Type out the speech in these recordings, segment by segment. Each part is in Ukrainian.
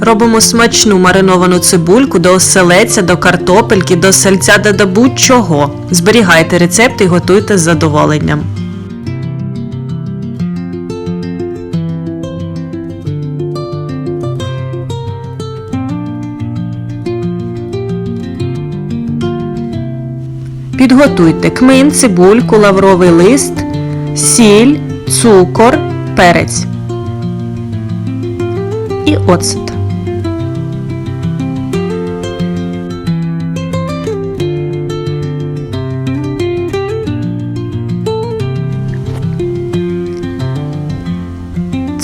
Робимо смачну мариновану цибульку до оселеця, до картопельки, до сальця та до будь-чого. Зберігайте рецепт і готуйте з задоволенням. Підготуйте кмин, цибульку, лавровий лист, сіль, цукор, перець і оцет.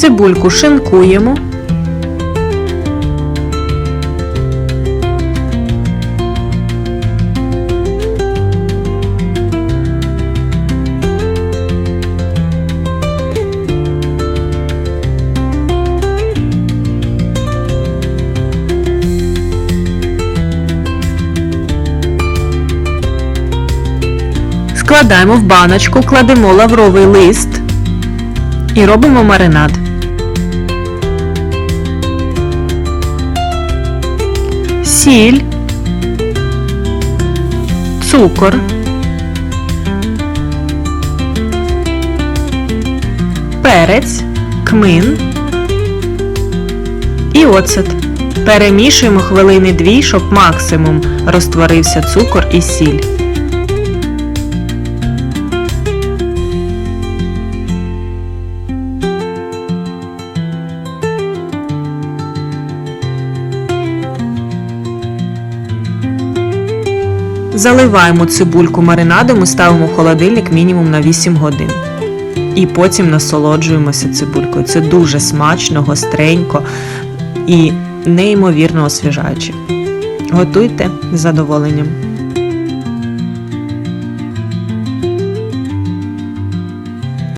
Цибульку шинкуємо. Складаємо в баночку, кладемо лавровий лист і робимо маринад. Сіль, цукор, перець, кмин і оцет. Перемішуємо хвилини дві, щоб максимум розтворився цукор і сіль. Заливаємо цибульку маринадом і ставимо в холодильник мінімум на 8 годин. І потім насолоджуємося цибулькою. Це дуже смачно, гостренько і неймовірно освіжаюче. Готуйте з задоволенням.